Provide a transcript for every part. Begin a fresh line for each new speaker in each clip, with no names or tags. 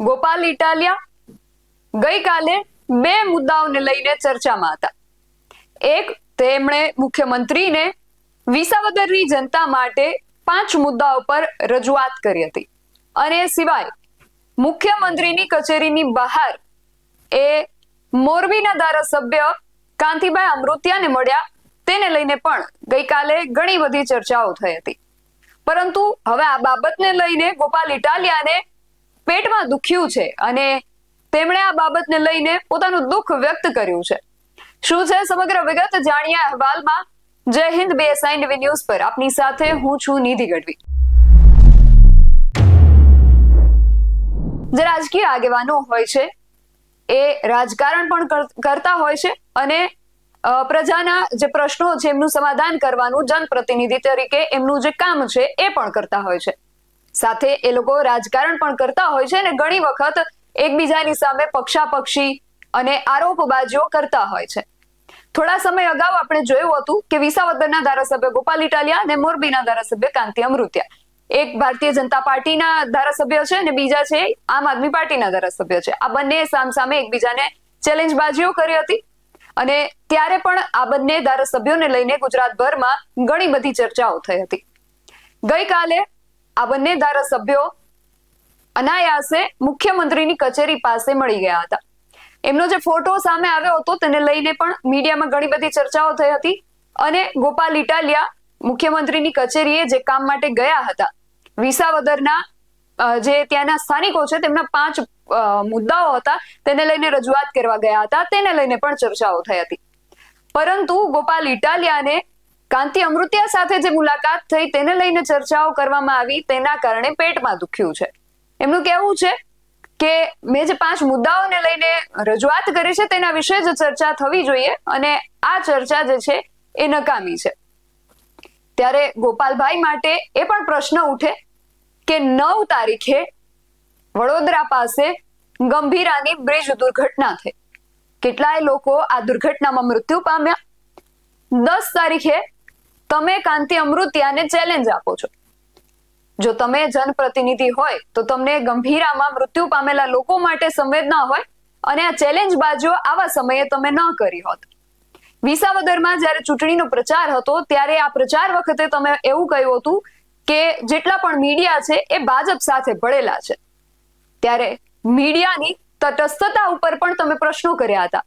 ગોપાલ ઇટાલિયા ગઈકાલે બે મુદ્દાઓને લઈને ચર્ચામાં હતા. એક, તેમણે મુખ્યમંત્રીને વિસાવદરની જનતા માટે પાંચ મુદ્દાઓ પર રજૂઆત કરી હતી. અને સિવાય, મુખ્યમંત્રીની કચેરીની બહાર એ મોરબીના ધારાસભ્ય કાંતિભાઈ અમૃતિયાને મળ્યા. તેને લઈને પણ ગઈકાલે ઘણી બધી ચર્ચાઓ થઈ હતી. પરંતુ હવે આ બાબતને લઈને ગોપાલ ઇટાલિયાને પેટમાં દુખ્યું છે અને તેમણે આ બાબતને લઈને પોતાનું દુઃખ વ્યક્ત કર્યું છે. શું છે? સમગ્ર વિગત જાણીએ અહેવાલમાં જય હિન્દ બીએસઆઈ ટીવી ન્યૂઝ પર. આપની સાથે હું છું નિધિ ગઢવી. જે રાજકીય આગેવાનો હોય છે, એ રાજકારણ પણ કરતા હોય છે અને પ્રજાના જે પ્રશ્નો છે એમનું સમાધાન કરવાનું જનપ્રતિનિધિ તરીકે એમનું જે કામ છે એ પણ કરતા હોય છે. સાથે એ લોકો રાજકારણ પણ કરતા હોય છે અને ઘણી વખત એકબીજાની સામે પક્ષાપક્ષી અને આરોપબાજીઓ કરતા હોય છે. થોડા સમય અગાઉ આપણે જોયું હતું કે વિસાવદરના ધારાસભ્ય ગોપાલ ઇટાલિયા અને મોરબીના ધારાસભ્ય કાંતિ અમૃત્યા. એક ભારતીય જનતા પાર્ટીના ધારાસભ્ય છે અને બીજા છે આમ આદમી પાર્ટીના ધારાસભ્ય છે. આ બંને સામસામે એકબીજાને ચેલેન્જબાજીઓ કરી હતી અને ત્યારે પણ આ બંને ધારાસભ્યોને લઈને ગુજરાતભરમાં ઘણી બધી ચર્ચાઓ થઈ હતી. ગઈકાલે આ બંને ધારાસભ્યો અનાયાસે મુખ્યમંત્રીની કચેરી પાસે મળી ગયા હતા. એમનો જે ફોટો સામે આવ્યો હતો તેને લઈને પણ મીડિયામાં ઘણી બધી ચર્ચાઓ થઈ હતી અને ગોપાલ ઇટાલિયા મુખ્યમંત્રીની કચેરીએ જે કામ માટે ગયા હતા, વિસાવદરના જે ત્યાંના સ્થાનિકો છે તેમના પાંચ મુદ્દાઓ હતા તેને લઈને રજૂઆત કરવા ગયા હતા, તેને લઈને પણ ચર્ચાઓ થઈ હતી. પરંતુ ગોપાલ ઇટાલિયાને કાંતિ અમૃતિયા સાથે જે મુલાકાત થઈ તેને લઈને ચર્ચાઓ કરવામાં આવી, તેના કારણે પેટમાં દુખ્યું છે. એમનું કહેવું છે કે મેં જે પાંચ મુદ્દાઓને લઈને રજૂઆત કરી છે તેના વિશે જ ચર્ચા થવી જોઈએ અને આ ચર્ચા જે છે એ નકામી છે. ત્યારે ગોપાલભાઈ માટે એ પણ પ્રશ્ન ઉઠે કે નવ તારીખે વડોદરા પાસે ગંભીરાની બ્રિજ દુર્ઘટના થઈ. કેટલાય લોકો આ દુર્ઘટનામાં મૃત્યુ પામ્યા. દસ તારીખે તમે કાંતિ અમૃતિયાને ચેલેન્જ આપો છો. જો તમે જનપ્રતિનિધિ હોય, તો તમને ગંભીરામાં મૃત્યુ પામેલા લોકો માટે સંવેદના હોય અને આ ચેલેન્જ બાજુ આવા સમયે તમે ન કરી હોત. વિસાવદરમાં જ્યારે ચૂંટણીનો પ્રચાર હતો, ત્યારે આ પ્રચાર વખતે તમે એવું કહ્યું હતું કે જેટલા પણ મીડિયા છે, એ ભાજપ સાથે ભળેલા છે. ત્યારે મીડિયાની તટસ્થતા ઉપર પણ તમે પ્રશ્નો કર્યા હતા.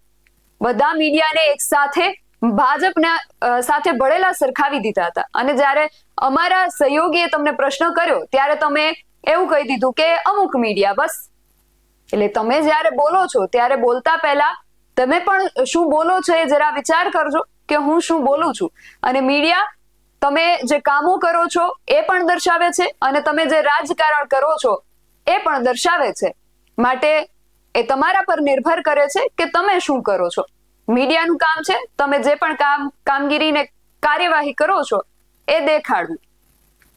બધા મીડિયાને એક સાથે ભાજપના સાથે ભળેલા સરખાવી દીધા હતા. અને જ્યારે અમારા સહયોગીએ તમને પ્રશ્ન કર્યો, ત્યારે તમે એવું કહી દીધું કે અમુક મીડિયા બસ. એટલે તમે જ્યારે બોલો છો, ત્યારે બોલતા પહેલા તમે પણ શું બોલો છો એ જરા વિચાર કરજો કે હું શું બોલું છું. અને મીડિયા તમે જે કામો કરો છો એ પણ દર્શાવે છે અને તમે જે રાજકારણ કરો છો એ પણ દર્શાવે છે. માટે એ તમારા પર નિર્ભર કરે છે કે તમે શું કરો છો. મીડિયાનું કામ છે, તમે જે પણ કામ, કામગીરીને કાર્યવાહી કરો છો, એ દેખાડવું.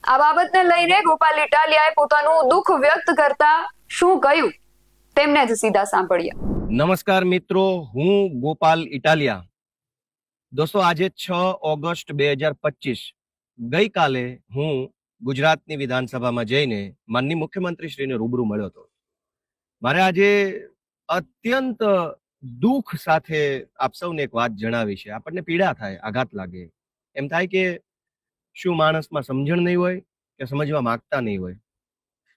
આ બાબતને લઈને ગોપાલ ઇટાલિયાએ પોતાનું દુઃખ વ્યક્ત કરતા શું કહ્યું? તેમને જ સીધા સાંભળ્યા
નમસ્કાર મિત્રો, હું ગોપાલ ઇટાલિયા. દોસ્તો, આજે છ ઓગસ્ટ બે હજાર પચીસ. ગઈકાલે હું ગુજરાતની વિધાનસભામાં જઈને માનની મુખ્યમંત્રીશ્રીને રૂબરૂ મળ્યો હતો. મારે આજે અત્યંત દુઃખ સાથે આપ સૌને એક વાત જણાવી છે. આપણને પીડા થાય, આઘાત લાગે. એમ થાય કે શું માણસમાં સમજણ નહીં હોય કે સમજવા માંગતા નહીં હોય.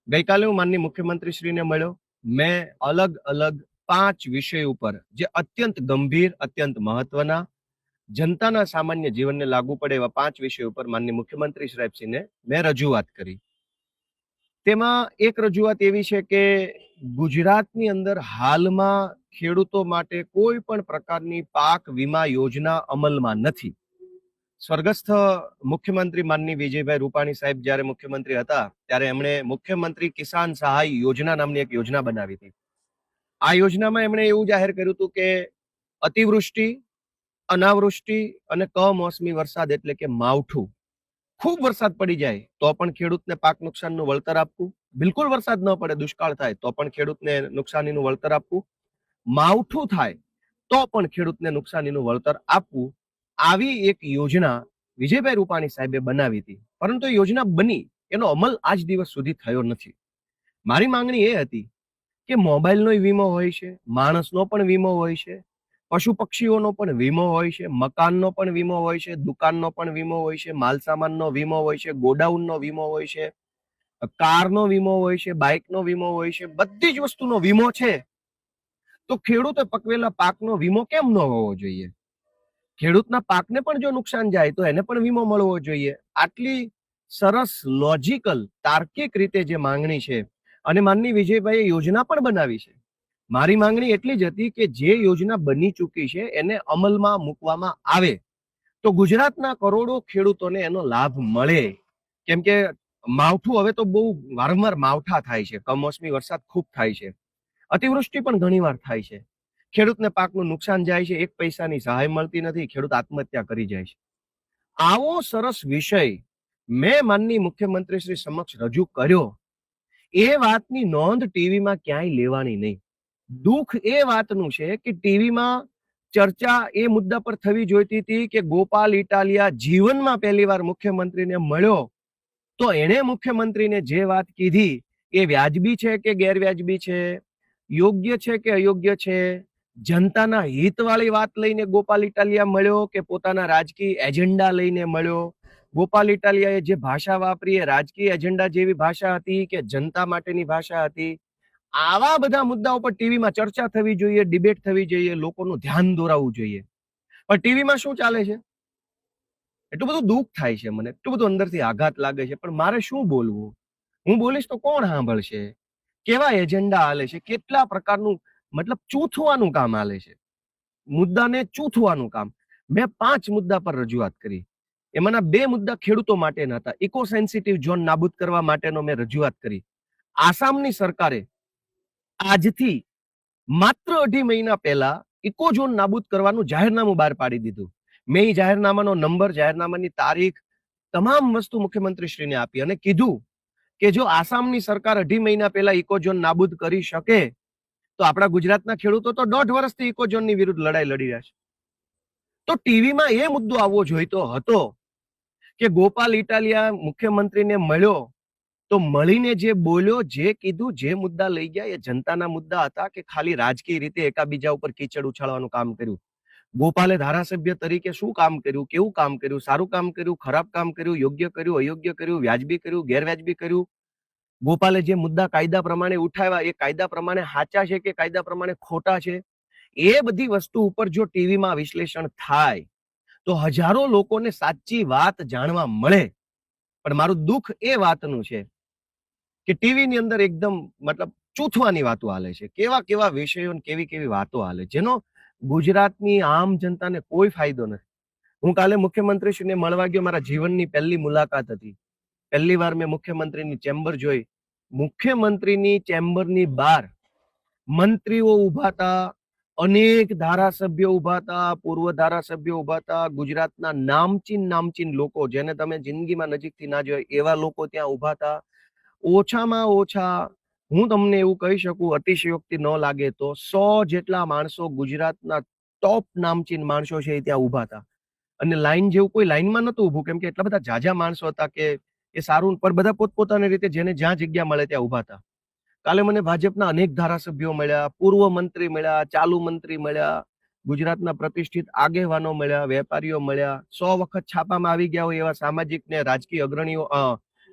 ગઈકાલે હું માનની મુખ્યમંત્રીશ્રીને મળ્યો. મેં અલગ અલગ પાંચ વિષય ઉપર, જે અત્યંત ગંભીર, અત્યંત મહત્વના, જનતાના સામાન્ય જીવનને લાગુ પડે એવા પાંચ વિષય ઉપર માનની મુખ્યમંત્રી સાહેબસિંહને મેં રજૂઆત કરી. તેમાં એક રજૂઆત એવી છે કે ગુજરાતની અંદર હાલમાં ખેડૂતો માટે કોઈ પણ પ્રકારની પાક વીમા યોજના અમલમાં નથી. સ્વર્ગસ્થ મુખ્યમંત્રી માનની વિજયભાઈ રૂપાણી સાહેબ જ્યારે મુખ્યમંત્રી હતા, ત્યારે એમણે મુખ્યમંત્રી કિસાન સહાય યોજના નામની એક યોજના બનાવી હતી. આ યોજનામાં એમણે એવું જાહેર કર્યું હતું કે અતિવૃષ્ટિ, અનાવૃષ્ટિ અને કમોસમી વરસાદ એટલે કે માવઠું. ખૂબ વરસાદ પડી જાય તો પણ ખેડૂતને પાક નુકસાનનું વળતર આપવું. બિલકુલ વરસાદ ન પડે, દુષ્કાળ થાય તો પણ ખેડૂતને નુકસાનીનું વળતર આપવું. માવઠું થાય, તો પણ ખેડૂતને નુકસાનીનું વળતર આપવું આવી એક યોજના વિજયભાઈ રૂપાણી સાહેબે બનાવી હતી. પરંતુ યોજના બની, એનો અમલ આજ દિવસ સુધી થયો નથી. મારી માંગણી એ હતી કે મોબાઈલનો વીમો હોય છે, માણસનો પણ વીમો હોય છે પશુ પક્ષીઓનો પણ વીમો હોય છે, મકાનનો પણ વીમો હોય છે, દુકાનનો પણ વીમો હોય છે, માલસામાનનો વીમો હોય છે, ગોડાઉનનો વીમો હોય છે, કારનો વીમો હોય છે, બાઇકનો વીમો હોય છે, બધી જ વસ્તુનો વીમો છે. તો ખેડૂતે પકવેલા પાકનો વીમો કેમ ન હોવો જોઈએ? ખેડૂતના પાકને પણ જો નુકસાન જાય તો એને પણ વીમો મળવો જોઈએ. આટલી સરસ લોજિકલ તાર્કિક રીતે જે માંગણી છે અને માનની વિજયભાઈએ યોજના પણ બનાવી છે. મારી માંગણી એટલી જ હતી કે જે યોજના બની ચૂકી છે એને અમલમાં મૂકવામાં આવે. તો ગુજરાતના કરોડો ખેડૂતોને એનો લાભ મળે. કેમ કે માવઠું હવે તો બહુ વારંવાર માવઠા થાય છે. કમોસમી વરસાદ ખૂબ થાય છે. અતિવૃષ્ટિ પણ ઘણીવાર થાય છે. ખેડૂતને પાકનું નુકસાન જાય છે, એક પૈસાની સહાય મળતી નથી, ખેડૂત આત્મહત્યા કરી જાય છે. આવો સરસ વિષય મેં માનની મુખ્યમંત્રી શ્રી સમક્ષ રજૂ કર્યો. એ વાતની નોંધ ટીવીમાં ક્યાંય લેવાની નહીં. દુઃખ એ વાતનું છે કે ટીવીમાં ચર્ચા એ મુદ્દા પર થવી જોઈતી હતી કે ગોપાલ ઇટાલિયા જીવનમાં પહેલી વાર મુખ્યમંત્રીને મળ્યો. તો એણે મુખ્યમંત્રીને જે વાત કીધી એ વ્યાજબી છે કે ગેરવ્યાજબી છે? યોગ્ય છે કે અયોગ્ય છે? જનતાના હિતવાળી વાત લઈને ગોપાલ ઇટાલિયા મળ્યો કે પોતાના રાજકીય એજન્ડા લઈને મળ્યો? ગોપાલ ઇટાલિયાએ જે ભાષા વાપરી એ રાજકીય એજન્ડા જેવી ભાષા હતી કે જનતા માટેની ભાષા હતી? આવા બધા મુદ્દાઓ પર ટીવીમાં ચર્ચા થવી જોઈએ, ડિબેટ થવી જોઈએ, લોકોનું ધ્યાન દોરાવવું જોઈએ. પણ ટીવીમાં શું ચાલે છે? એટલું બધું દુઃખ થાય છે મને, એટલું બધું અંદરથી આઘાત લાગે છે. પણ મારે શું બોલવું? હું બોલીશ તો કોણ સાંભળશે? કેવા એજન્ડા હાલે છે? કેટલા પ્રકારનું, મતલબ ચૂથવાનું કામ હાલે છે? મુદ્દાને ચૂથવાનું કામ. મેં પાંચ મુદ્દા પર રજૂઆત કરી. એમાંના બે મુદ્દા ખેડૂતો માટેના હતા. ઇકો સેન્સિટિવ ઝોન નાબૂદ કરવા માટેનો મેં રજૂઆત કરી. આસામની સરકારે આજથી માત્ર અઢી મહિના પહેલા ઇકો ઝોન નાબૂદ કરવાનું જાહેરનામું બહાર પાડી દીધું. મેં જાહેરનામાનો નંબર, જાહેરનામાની તારીખ, તમામ વસ્તુ મુખ્યમંત્રી શ્રીને આપી અને કીધું કે જો આસામની સરકાર અઢી મહિના પહેલા ઇકોઝોન નાબૂદ કરી શકે, તો આપણા ગુજરાતના ખેડૂતો તો દોઢ વર્ષથી ઇકોઝોનની વિરુદ્ધ લડાઈ લડી રહ્યા છે. તો ટીવીમાં એ મુદ્દો આવવો જોઈતો હતો કે ગોપાલ ઇટાલિયા મુખ્યમંત્રીને મળ્યો, તો મળીને જે બોલ્યો, જે કીધું, જે મુદ્દા લઈ ગયા, એ જનતાના મુદ્દા હતા કે ખાલી રાજકીય રીતે એકાબીજા ઉપર કીચડ ઉછાળવાનું કામ કર્યું. ગોપાલે ધારાસભ્ય તરીકે શું કામ કર્યું, કેવું કામ કર્યું, સારું કામ કર્યું, ખરાબ કામ કર્યું, યોગ્ય કર્યું, અયોગ્ય કર્યું, વ્યાજબી કર્યું, ગેરવ્યાજબી કર્યું? ગોપાલે જે મુદ્દા કાયદા પ્રમાણે ઉઠાવ્યા, એ કાયદા પ્રમાણે સાચા છે કે કાયદા પ્રમાણે ખોટા છે? એ બધી વસ્તુ ઉપર જો ટીવીમાં વિશ્લેષણ થાય, તો હજારો લોકોને સાચી વાત જાણવા મળે. પણ મારું દુઃખ એ વાતનું છે કે ટીવીની અંદર એકદમ મતલબ ચૂથવાની વાતો હાલે છે. કેવા કેવા વિષયો કેવી કેવી વાતો હાલે જેનો ગુજરાતની આમ જનતાને કોઈ ફાયદો નથી. હું કાલે મુખ્યમંત્રીશ્રીને મળવા ગયો, મારા જીવનની પહેલી મુલાકાત હતી. પહેલી વાર મેં મુખ્યમંત્રીની ચેમ્બર જોઈ. મુખ્યમંત્રીની ચેમ્બરની બહાર મંત્રીઓ ઊભા હતા, અનેક ધારાસભ્યો ઊભા હતા, પૂર્વ ધારાસભ્યો ઊભા હતા, ગુજરાતના નામચીન નામચીન લોકો, જેને તમે જિંદગીમાં નજીકથી ના જોયા એવા લોકો ત્યાં ઊભા હતા. ઓછામાં ઓછા હું તમને એવું કહી શકું, અતિશયોક્તિ ન લાગે તો સો જેટલા માણસો ગુજરાતના ટોપ નામચીન માણસો છે એ ત્યાં ઊભા હતા. અને લાઈન જેવું કોઈ લાઈનમાં નતું ઊભું, કેમ કે એટલા બધા જાજા માણસો હતા કે એ સારું પણ બધા પોતપોતાની રીતે જેને જ્યાં જગ્યા મળે ત્યાં ઊભા હતા. કાલે મને ભાજપના અનેક ધારાસભ્યો મળ્યા, પૂર્વ મંત્રી મળ્યા, ચાલુ મંત્રી મળ્યા, ગુજરાતના પ્રતિષ્ઠિત આગેવાનો મળ્યા, વેપારીઓ મળ્યા, સો વખત છાપામાં આવી ગયા હોય એવા સામાજિક ને રાજકીય અગ્રણીઓ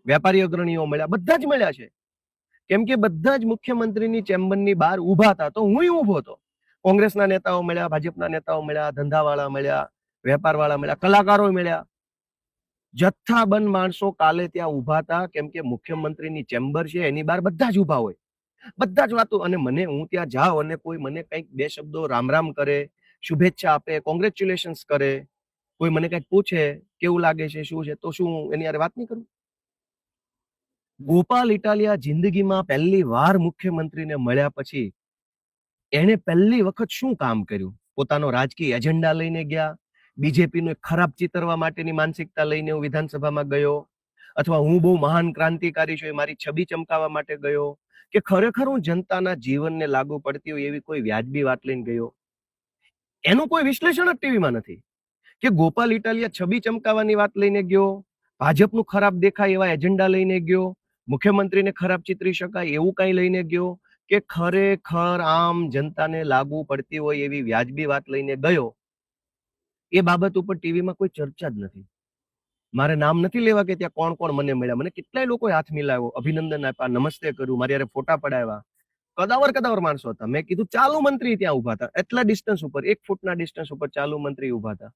વેપારી અગ્રણીઓ મળ્યા, બધા જ મળ્યા છે. કેમ કે બધા જ મુખ્યમંત્રીની ચેમ્બરની બહાર ઊભા હતા, તો હું ઊભો હતો. કોંગ્રેસના નેતાઓ મળ્યા, ભાજપના નેતાઓ મળ્યા, ધંધાવાળા મળ્યા, વેપારવાળા મળ્યા કલાકારો મળ્યા. જથ્થાબંધ માણસો કાલે ત્યાં ઊભા હતા, કેમ કે મુખ્યમંત્રીની ચેમ્બર છે, એની બહાર બધા જ ઊભા હોય. બધા જ વાતો, અને મને, હું ત્યાં જાઉં અને કોઈ મને કંઈક બે શબ્દો રામ રામ કરે, શુભેચ્છા આપે કોંગ્રેચ્યુલેશન્સ કરે, કોઈ મને કંઈક પૂછે, કેવું લાગે છે, શું છે, તો શું એની યારે વાત નહીં કરું? ગોપાલ ઇટાલિયા જિંદગીમાં પહેલી વાર મુખ્યમંત્રીને મળ્યા પછી એણે પહેલી વખત શું કામ કર્યું? પોતાનો રાજકીય એજન્ડા લઈને ગયા, બીજેપીનું ખરાબ ચિતરવા માટેની માનસિકતા લઈને હું વિધાનસભામાં ગયો, અથવા હું બહુ મહાન ક્રાંતિકારી છું એ મારી છબી ચમકાવવા માટે ગયો, કે ખરેખર હું જનતાના જીવનને લાગુ પડતી હોય એવી કોઈ વ્યાજબી વાત લઈને ગયો? એનું કોઈ વિશ્લેષણ જ ટીવીમાં નથી. કે ગોપાલ ઇટાલિયા છબી ચમકાવવાની વાત લઈને ગયો, ભાજપનું ખરાબ દેખાય એવા એજન્ડા લઈને ગયો મુખ્યમંત્રીને ખરાબ ચિતરી શકાય એવું કઈ લઈને ગયો કે ખરેખર આમ જનતાને લાગુ પડતી હોય એવી વ્યાજબી વાત લઈને ગયો? એ બાબત ઉપર ટીવીમાં કોઈ ચર્ચા જ નથી. મારે નામ નથી લેવા કે ત્યાં કોણ કોણ મને મળ્યા? મને કેટલાય લોકોએ હાથ મિલાવ્યો, અભિનંદન આપ્યા, નમસ્તે કર્યું, મારી યારે ફોટા પડાવ્યા. કદાવર કદાવર માણસો હતા. મેં કીધું, ચાલુ મંત્રી ત્યાં ઊભા હતા. એટલા ડિસ્ટન્સ ઉપર, એક ફૂટના ડિસ્ટન્સ ઉપર ચાલુ મંત્રી ઊભા હતા.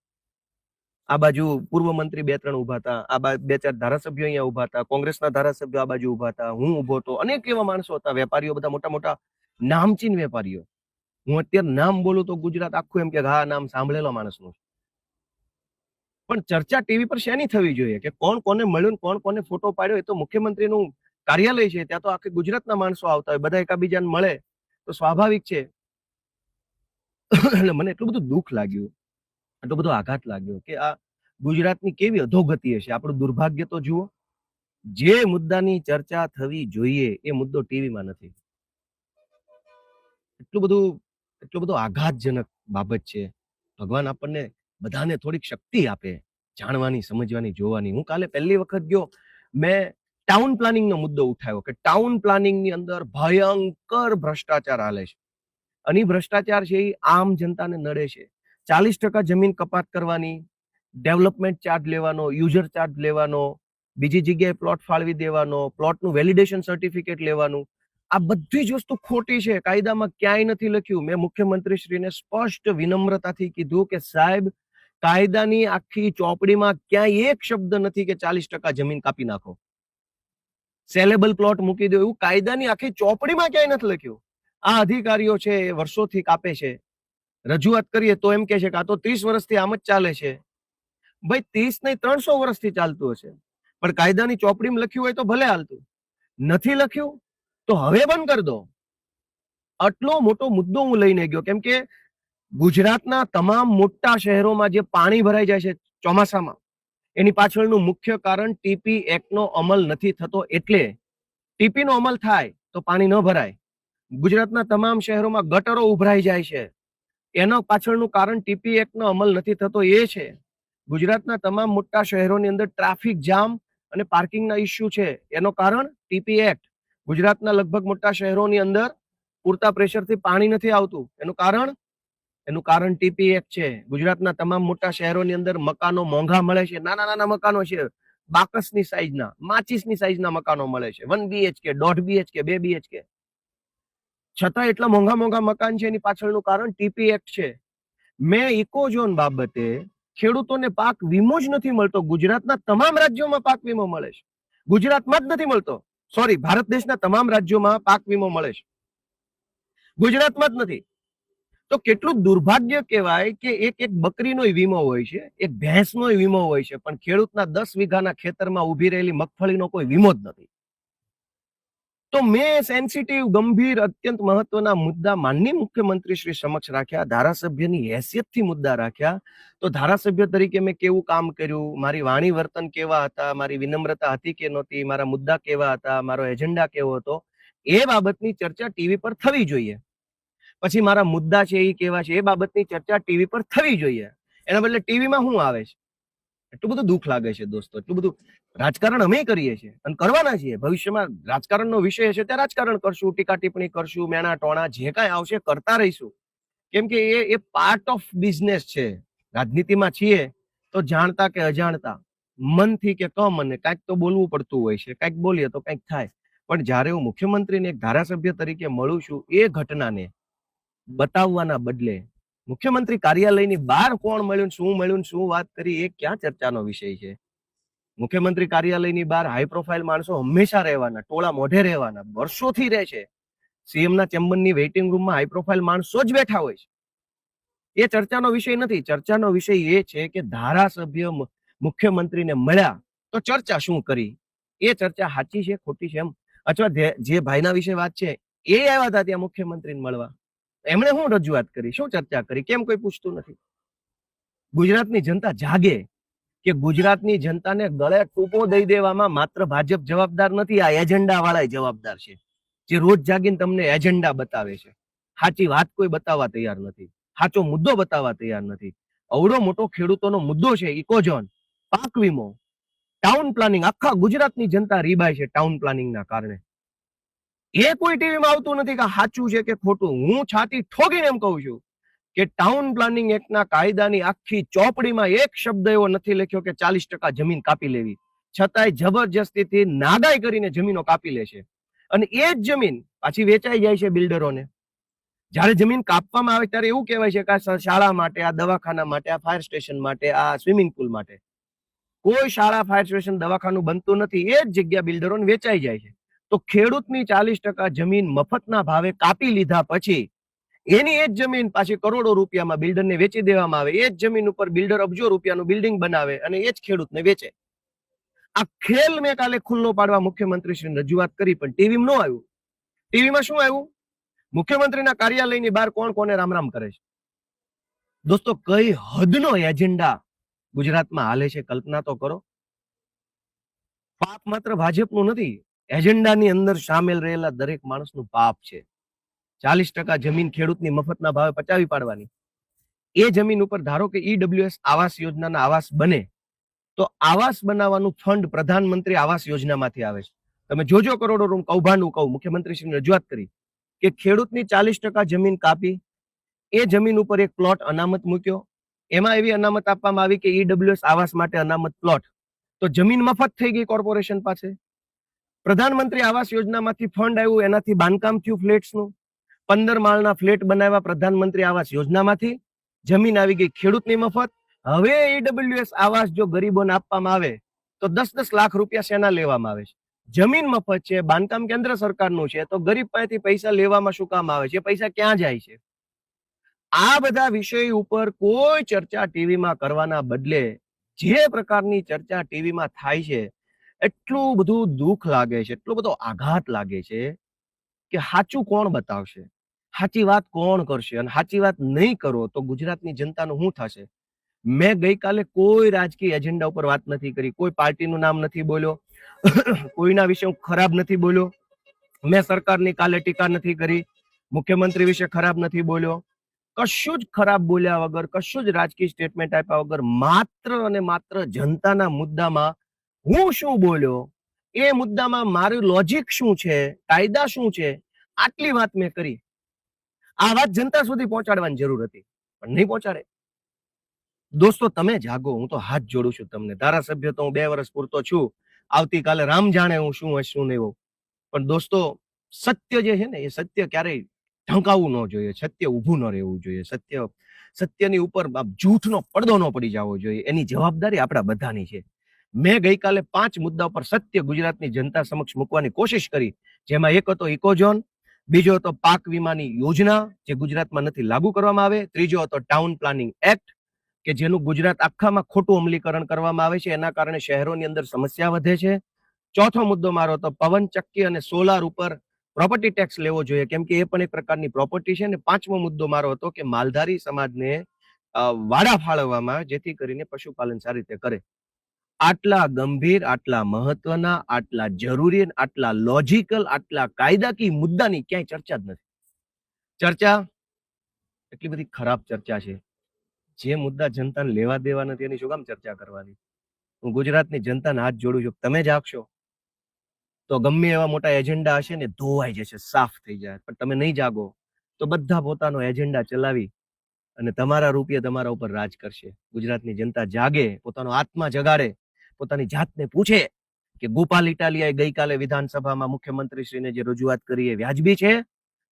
આ બાજુ પૂર્વ મંત્રી બે ત્રણ ઊભા હતા, આ બા ચાર ધારાસભ્યો અહીંયા ઊભા હતા, કોંગ્રેસના ધારાસભ્યો આ બાજુ ઊભા હતા, હું ઊભો હતો, અનેક એવા માણસો હતા, વેપારીઓ બધા મોટા મોટા, નામચીન વેપારીઓ. હું અત્યારે નામ બોલું તો ગુજરાત આખું એમ કે હા નામ સાંભળેલો માણસનું. પણ ચર્ચા ટીવી પર શેની થવી જોઈએ? કે કોણ કોને મળ્યું કોણ કોને ફોટો પાડ્યો એ તો મુખ્યમંત્રીનું કાર્યાલય છે, ત્યાં તો આખી ગુજરાતના માણસો આવતા હોય, બધા એકાબીજાને મળે, તો સ્વાભાવિક છે. એટલે મને એટલું બધું દુઃખ લાગ્યું. એટલો બધો આઘાત લાગ્યો કે આ ગુજરાતની કેવી અધોગતિ હશે? આપણું દુર્ભાગ્ય તો જુઓ, જે મુદ્દાની ચર્ચા થવી જોઈએ એ મુદ્દો ટીવીમાં નથી. એટલું બધું એટલું બધું આઘાતજનક બાબત છે. ભગવાન આપણને બધાને થોડીક શક્તિ આપે જાણવાની, સમજવાની, જોવાની. હું કાલે પહેલી વખત ગયો, મેં ટાઉન પ્લાનિંગનો મુદ્દો ઉઠાવ્યો કે ટાઉન પ્લાનિંગની અંદર ભયંકર ભ્રષ્ટાચાર હાલે છે. અને ભ્રષ્ટાચાર છે એ આમ જનતાને નડે છે. ચાલીસ ટકા જમીન કપાત કરવાની, ડેવલપમેન્ટ ચાર્જ લેવાનો, યુઝર ચાર્જ લેવાનો, બીજી જગ્યાએ પ્લોટ ફાળવી દેવાનો, પ્લોટનું વેલિડેશન સર્ટિફિકેટ લેવાનું, આ બધી જ વસ્તુ ખોટી છે. કાયદામાં ક્યાંય નથી લખ્યું. મેં મુખ્યમંત્રીશ્રીને સ્પષ્ટ વિનમ્રતાથી કીધું કે, સાહેબ, કાયદાની આખી ચોપડીમાં ક્યાંય એક શબ્દ નથી કે ચાલીસ ટકા જમીન કાપી નાખો. સેલેબલ પ્લોટ મૂકી દો. એવું કાયદાની આખી ચોપડીમાં ક્યાંય નથી લખ્યું. આ અધિકારીઓ છે, એ વર્ષોથી કાપે છે. રજૂઆત કરીએ તો એમ કે છે કે આ તો ત્રીસ વર્ષથી આમ જ ચાલે છે. ભાઈ, ત્રીસ નહીં, ત્રણસો વર્ષથી ચાલતું હશે. પણ કાયદાની ચોપડીમાં લખ્યું હોય તો ભલે હાલતું. નથી લખ્યું, તો હવે બંધ કરી દો. આટલો મોટો મુદ્દો હું લઈને ગયો. કેમ કે ગુજરાતના તમામ મોટા શહેરોમાં જે પાણી ભરાઈ જાય છે ચોમાસામાં, એની પાછળનું મુખ્ય કારણ ટીપી એક્ટનો અમલ નથી થતો એટલે ટીપીનો અમલ થાય તો પાણી ન ભરાય. ગુજરાતના તમામ શહેરોમાં ગટરો ઉભરાઈ જાય છે. એના પાછળનું કારણ ટીપી એક્ટનો અમલ નથી થતો એ છે. ગુજરાતના તમામ મોટા શહેરોની અંદર ટ્રાફિક જામ અને પાર્કિંગના ઇસ્યુ છે. એનો કારણ ટીપી એક્ટ. ગુજરાતના લગભગ મોટા શહેરોની અંદર પૂરતા પ્રેશરથી પાણી નથી આવતું. એનું કારણ? એનું કારણ ટીપી એક્ટ છે. ગુજરાતના તમામ મોટા શહેરોની અંદર મકાનો મોંઘા મળે છે. નાના નાના મકાનો છે. બાકસની સાઈઝના માચીસની સાઈઝના મકાનો મળે છે. વન બીએચકે દોઢ બીએચકે બે બીએચકે છતાં એટલા મોંઘા મોંઘા મકાન છે એની પાછળનું કારણ ટીપી એક્ટ છે. મેં ઇકોઝોન બાબતે ખેડૂતોને પાક વીમો જ નથી મળતો. ગુજરાતના તમામ રાજ્યોમાં પાક વીમો મળે છે. ગુજરાતમાં જ નથી મળતો. સોરી ભારત દેશના તમામ રાજ્યોમાં પાક વીમો મળે છે. ગુજરાતમાં જ નથી. તો કેટલું દુર્ભાગ્ય કહેવાય કે એક એક બકરીનો વીમો હોય છે, એક ભેંસનો વીમો હોય છે, પણ ખેડૂતના દસ વીઘાના ખેતરમાં ઊભી રહેલી મગફળીનો કોઈ વીમો જ નથી. તો મેં સેન્સિટિવ ગંભીર, અત્યંત મહત્વના મુદ્દા માનનીય મુખ્યમંત્રી શ્રી સમક્ષ રાખ્યા, ધારાસભ્યની હેસિયતથી મુદ્દા રાખ્યા. તો ધારાસભ્ય તરીકે મેં કેવું કામ કર્યું? મારી વાણી વર્તન કેવા હતા? મારી વિનમ્રતા હતી કે નહોતી? મારા મુદ્દા કેવા હતા? મારો એજન્ડા કેવો હતો? એ બાબતની ચર્ચા ટીવી પર થવી જોઈએ. પછી મારા મુદ્દા છે એ કેવા છે, એ બાબતની ચર્ચા ટીવી પર થવી જોઈએ. એના બદલે ટીવીમાં શું આવે છે? એટલું બધું દુઃખ લાગે છે દોસ્તો, એટલું બધું રાજકારણ અમે કરીએ છીએ અને કરવાના છીએ. ભવિષ્યમાં રાજકારણનો વિષય હશે ત્યાં રાજકારણ કરશું, ટીકા ટિપ્પણી કરશું, મેણા ટોણા જે કાંઈ આવશે કરતા રહીશું. કેમ કે એ એ પાર્ટ ઓફ બિઝનેસ છે. રાજનીતિમાં છીએ તો જાણતા કે અજાણતા, મનથી કે કમને કાંઈક તો બોલવું પડતું હોય છે. કાંઈક બોલીએ તો કાંઈક થાય. પણ જ્યારે હું મુખ્યમંત્રીને એક ધારાસભ્ય તરીકે મળું છું, એ ઘટનાને બતાવવાના બદલે મુખ્યમંત્રી કાર્યાલયની બહાર કોણ મળ્યું શું મળ્યું શું વાત કરી, એ ક્યાં ચર્ચાનો વિષય છે? મુખ્યમંત્રી કાર્યાલયની બહાર હાઈ પ્રોફાઇલ માણસો હંમેશા રહેવાના, ટોળા મોઢે રહેવાના, વર્ષોથી રહે છે. સીએમના ચેમ્બરની વેઇટિંગ રૂમમાં હાઈ પ્રોફાઇલ માણસો જ બેઠા હોય છે. એ ચર્ચાનો વિષય નથી. ચર્ચાનો વિષય એ છે કે ધારાસભ્ય મુખ્યમંત્રીને મળ્યા તો ચર્ચા શું કરી? એ ચર્ચા સાચી છે, ખોટી છે એમ? અથવા જે- ભાઈના વિશે વાત છે, એ આવ્યા હતા ત્યાં મુખ્યમંત્રીને મળવા? એમણે શું રજૂઆત કરી? શું ચર્ચા કરી? કેમ કોઈ પૂછતું નથી? ગુજરાતની જનતા જાગે કે ગુજરાતની જનતાને ગળે ટૂંપો દઈ દેવામાં માત્ર ભાજપ જવાબદાર નથી, આ એજન્ડા વાળા જવાબદાર છે. જે રોજ જાગીને તમને એજન્ડા બતાવે છે. સાચી વાત કોઈ બતાવવા તૈયાર નથી. સાચો મુદ્દો બતાવવા તૈયાર નથી. અવડો મોટો ખેડૂતોનો મુદ્દો છે ઇકોઝોન, પાક વીમો. ટાઉન પ્લાનિંગ આખા ગુજરાતની જનતા રીબાય છે ટાઉન પ્લાનિંગના કારણે. એ કોઈ ટીવીમાં આવતું નથી કે સાચું છે કે ખોટું. હું છાતી ઠોકીને એમ કહું છું. કે ટાઉન પ્લાનિંગ એક્ટના કાયદાની આખી ચોપડીમાં એક શબ્દ એવો નથી લખ્યો કે ચાલીસ ટકા જમીન કાપી લેવી. છતાંય જબરજસ્તીથી નાગાઈ કરીને જમીનો કાપી લે છે. અને એ જ જમીન પાછી વેચાઈ જાય છે બિલ્ડરોને. જ્યારે જમીન કાપવામાં આવે ત્યારે એવું કહેવાય છે કે આ શાળા માટે, આ દવાખાના માટે, આ ફાયર સ્ટેશન માટે, આ સ્વિમિંગ પુલ માટે. કોઈ શાળા ફાયર સ્ટેશન દવાખાનું બનતું નથી, એ જ જગ્યા બિલ્ડરોને વેચાઈ જાય છે. તો ખેડૂતની ચાલીસ ટકા જમીન મફતના ભાવે કાપી લીધા પછી એની એ જ જમીન પાછી કરોડો રૂપિયામાં બિલ્ડરને વેચી દેવામાં આવે. એ જ જમીન ઉપર બિલ્ડર અબજો રૂપિયાનું બિલ્ડિંગ બનાવે અને એ જ ખેડૂતને વેચે. આ ખેલ મેં કાલે ખુલ્લો પાડવા મુખ્યમંત્રીશ્રીને રજૂઆત કરી, પણ ટીવીમાં ન આવ્યું. ટીવીમાં શું આવ્યું? મુખ્યમંત્રીના કાર્યાલયની બહાર કોણ કોને રામ રામ કરે છે? દોસ્તો, કઈ હદનો એજન્ડા ગુજરાતમાં હાલે છે કલ્પના તો કરો. પાપ માત્ર ભાજપનું નથી, એજન્ડાની અંદર સામેલ રહેલા દરેક માણસનું પાપ છે. ચાલીસ ટકા જમીન ખેડૂતની મફતના ભાવે પચાવી પાડવાની. એ જમીન ઉપર ધારો કે ઈડબ્લ્યુએસ આવાસ યોજનાના આવાસ બને, તો આવાસ બનાવવાનું ફંડ પ્રધાનમંત્રી આવાસ યોજનામાંથી આવે છે. તમે જોજો કરોડો રૂમ કૌભાંડું કહું, મુખ્યમંત્રીશ્રીને રજૂઆત કરી કે ખેડૂતની ચાલીસ ટકા જમીન કાપી, એ જમીન ઉપર એક પ્લોટ અનામત મૂક્યો, એમાં એવી અનામત આપવામાં આવી કે ઈડબ્લ્યુએસ આવાસ માટે અનામત પ્લોટ. તો જમીન મફત થઈ ગઈ કોર્પોરેશન પાસે. પ્રધાનમંત્રી આવાસ યોજનામાંથી ફંડ આવ્યું, એનાથી બાંધકામ થયું ફ્લેટ્સનું. પંદર માળના ફ્લેટ બનાવ્યા પ્રધાનમંત્રી આવાસ યોજનામાંથી. જમીન આવી ગઈ ખેડૂતની મફત. હવે એડબ્લ્યુએસ આવાસ જો ગરીબોને આપવામાં આવે, તો દસ દસ લાખ રૂપિયા શેના લેવામાં આવે છે? જમીન મફત છે, બાંધકામ કેન્દ્ર સરકારનું છે, તો ગરીબ પાસેથી પૈસા લેવામાં શું કામ આવે છે? પૈસા ક્યાં જાય છે? આ બધા વિષય ઉપર કોઈ ચર્ચા ટીવીમાં કરવાના બદલે જે પ્રકારની ચર્ચા ટીવીમાં થાય છે, એટલું બધું દુઃખ લાગે છે, એટલો બધો આઘાત લાગે છે કે સાચું કોણ બતાવશે? સાચી વાત કોણ કરશે અને સાચી વાત નહીં કરો તો ગુજરાતની જનતાનું શું થશે? મેં ગઈકાલે કોઈ રાજકીય એજન્ડા ઉપર વાત નથી કરી, કોઈ પાર્ટીનું નામ નથી બોલ્યો, કોઈના વિશે હું ખરાબ નથી બોલ્યો, મેં સરકારની કાલે ટીકા નથી કરી, મુખ્યમંત્રી વિશે ખરાબ નથી બોલ્યો, કશું જ ખરાબ બોલ્યા વગર, કશું જ રાજકીય સ્ટેટમેન્ટ આપ્યા વગર માત્ર અને માત્ર જનતાના મુદ્દામાં હું શું બોલ્યો? એ મુદ્દામાં મારું લોજિક શું છે? કાયદા શું છે? આટલી વાત મેં કરી. આ વાત જનતા સુધી પહોંચાડવાની જરૂર હતી, પણ નહીં પહોંચાડે. દોસ્તો, તમે જાગો, હું તો હાથ જોડું છું તમને. ધારાસભ્ય તો હું બે વર્ષ પૂરતો છું. આવતીકાલે રામ જાણે હું શું હશ, શું નહીં પણ દોસ્તો, સત્ય જે છે ને, એ સત્ય ક્યારેય ઢંકાવવું ન જોઈએ. સત્ય ઊભું ન રહેવું જોઈએ. સત્ય, સત્યની ઉપર જૂઠનો પડદો ન પડી જવો જોઈએ. એની જવાબદારી આપણા બધાની છે. મેં ગઈકાલે પાંચ મુદ્દા પર સત્ય ગુજરાતની જનતા સમક્ષ મૂકવાની કોશિશ કરી, જેમાં એક હતો ઇકોઝોન બીજો હતો પાક વીમાની યોજના, જે ગુજરાતમાં નથી લાગુ કરવામાં આવે. ત્રીજો હતો ટાઉન પ્લાનિંગ એક્ટ કે જેનું ગુજરાત આખામાં ખોટું અમલીકરણ કરવામાં આવે છે. એના કારણે શહેરોની અંદર સમસ્યા વધે છે. ચોથો મુદ્દો મારો હતો પવન, ચક્કી અને સોલાર ઉપર પ્રોપર્ટી ટેક્સ લેવો જોઈએ. કેમ કે એ પણ એક પ્રકારની પ્રોપર્ટી છે. અને પાંચમો મુદ્દો મારો હતો કે માલધારી સમાજને વાડા ફાળવવામાં, જેથી કરીને પશુપાલન સારી રીતે કરે. આટલા ગંભીર, આટલા મહત્વના, આટલા જરૂરી આટલા લોજિકલ આટલા કાયદાકીય મુદ્દાની ક્યાંય ચર્ચા જ નથી. ચર્ચા એટલી બધી ખરાબ ચર્ચા છે. જે મુદ્દા જનતાને લેવા દેવા નથી, એની શું કામ ચર્ચા કરવાની? હું ગુજરાતની જનતાને હાથ જોડું છું. તમે જાગશો તો ગમે એવા મોટા એજન્ડા હશે ને, ધોવાઈ જશે, સાફ થઈ જાય. પણ તમે નહીં જાગો. તો બધા પોતાનો એજન્ડા ચલાવી અને તમારા રૂપિયા તમારા ઉપર રાજ કરશે. ગુજરાતની જનતા જાગે, પોતાનો આત્મા જગાડે. પોતાની જાતને પૂછે કે ગોપાલ ઇટાલિયાએ ગઈકાલે વિધાનસભામાં મુખ્યમંત્રીશ્રીને જે રજૂઆત કરી એ વ્યાજબી છે?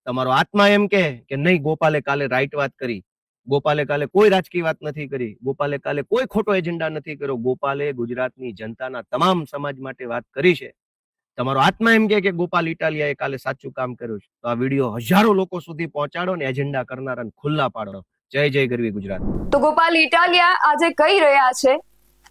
તમારો આત્મા એમ કે કે નહીં, ગોપાલે કાલે રાઈટ વાત કરી. ગોપાલે કાલે કોઈ રાજકીય વાત નથી કરી. ગોપાલે કાલે કોઈ ખોટો એજન્ડા નથી કર્યો. ગોપાલે ગુજરાતની જનતાના તમામ સમાજ માટે વાત કરી છે. તમારો આત્મા એમ કે ગોપાલ ઇટાલિયાએ કાલે સાચું કામ કર્યું છે. તો આ વીડિયો હજારો લોકો સુધી પહોંચાડો ને એજન્ડા કરનારાને ખુલ્લા પાડો. જય જય ગરવી ગુજરાત.
તો ગોપાલ ઇટાલિયા આજે કહી રહ્યા છે